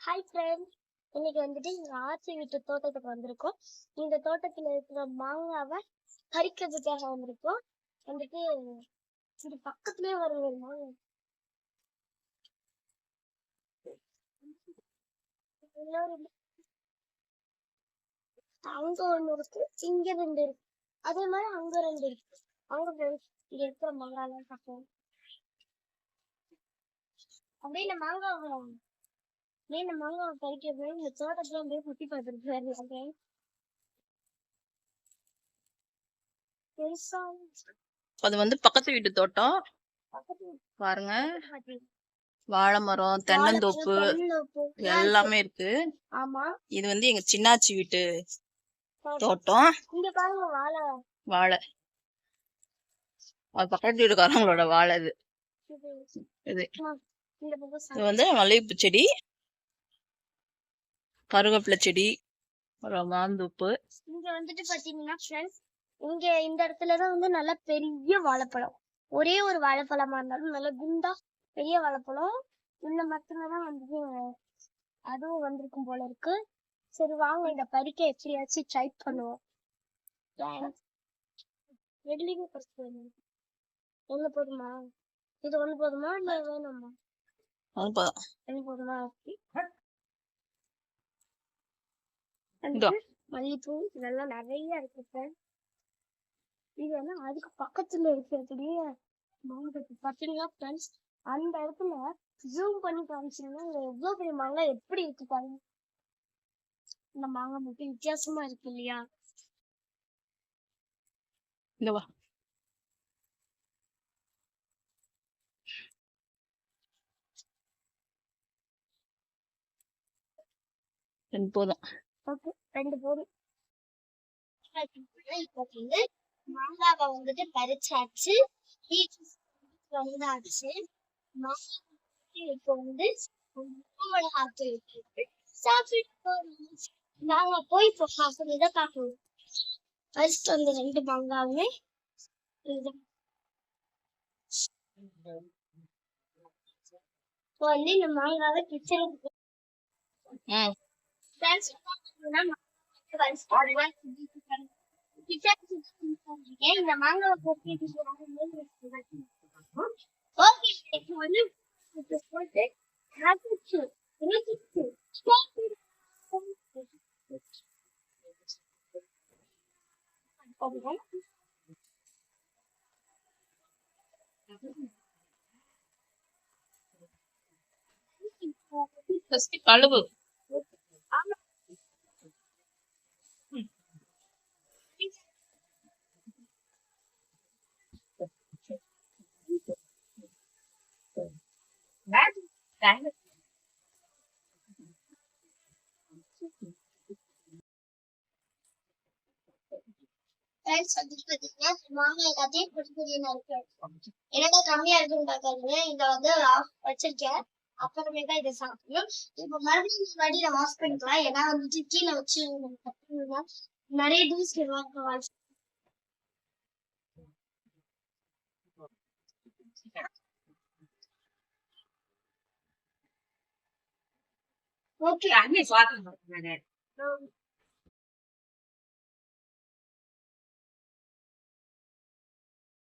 Hi friends இன்னைக்கு வந்துட்டு எங்க ஆச்சி வீட்டு தோட்டத்துக்கு வந்திருக்கோம். இந்த தோட்டத்துல இருக்கிற மாங்காவை பறிக்கிறதுக்காக வந்திருக்கோம். வந்துட்டு இது பக்கத்துலயே வருது மாங்காய். அங்க ஒண்ணு இருக்கு இங்க ரெண்டு இருக்கு. அதே மாதிரி அங்க ரெண்டு இருக்கு. அங்க இங்க இருக்கிற மாங்காய் எல்லாம் பார்ப்போம். அப்படியே இந்த அப்படியே இந்த மாங்காவை பறிக்க போய் இந்த தோட்டத்துல அப்படியே சுத்தி பார்த்துட்டு வரலாம் பெருசா அது வந்து பக்கத்து வீட்டு தோட்டம். பாருங்க. வாழை மரம் தென்னந்தோப்பு எல்லாமே இருக்கு. ஆமா. இது வந்து எங்க சின்னாச்சி வீட்டு தோட்டம். இங்க பாருங்க வாழை. வாழை. அது பக்கத்து வீட்டுக்காரங்களோட வாழை இது. இது. வந்து மல்லிகைப்பூ செடி. கருவேப்பிலை செடி அப்புறம் மாந்தோப்பு இங்க வந்துட்டு பாத்தீங்கன்னா ஃப்ரெண்ட்ஸ் இங்க இந்த இடத்துலதான் வந்து நல்ல பெரிய வாழைப்பழம். ஒரே ஒரு வாழைப்பழமா இருந்தாலும் நல்ல குண்டா பெரிய வாழைப்பழம். இந்த மரத்துலதான் வந்துட்டு அதுவும் வந்திருக்கும் போல இருக்கு. சரி வாங்க இந்த பறிக்க எப்படியாச்சும் ட்ரை பண்ணுவோம். ரெண்டுலயுமே பறிச்சு ஒண்ணு போதுமா? இது ஒண்ணு போதுமா? இல்ல வேணுமா? அது போதும் ஒண்ணு போதுமா Okay. இதோ. மல்லிப்பூ இதெல்லாம் நிறைய இருக்கு friends. இது வந்து அதுக்கு பக்கத்துல இருக்கிறதுலயே மாங்காய் பாத்தீங்களா ஃப்ரெண்ட்ஸ் அந்த இடத்துல ஜூம் பண்ணி காமிச்சீங்கன்னா எவ்வளவு பெரிய மாங்காய் எப்படி இருக்கு பாருங்க. இந்த மாங்காய் மட்டும் வித்தியாசமா இருக்கு இல்லையா? இங்க வா. போதும். ஓகே ரெண்டு போதும் இப்போ வந்து மாங்காவை வந்துட்டு பறிச்சாச்சு. வீட்டுக்கு வந்தாச்சு. மாங்காய் இப்போ வந்து உப்பு மிளகாத்தூள் சாப்பிட்டு போறோம். நாங்க போய் இப்போ சாப்பிடுறத பார்க்கணும். ஃபர்ஸ்ட் அந்த ரெண்டு மாங்காவுமே. இது. இப்போ வந்து இந்த மாங்காவை கிச்சனுக்கு Friends, remember, game, to the Okay, to to என்னடா கம்மியா இருக்குன்னு பாக்காதீங்க இத வந்து ஆஃப் வச்சிருக்கேன். அப்புறமேட்டா இதை சாப்பிடணும். இப்ப மறுபடியும் இந்த வடியில வாஷ் பண்ணிக்கலாம். ஏன்னா வந்துட்டு கீழே வச்சு கட்டணும்னா நிறைய டூஸ் ओके आने स्वागत है मैंने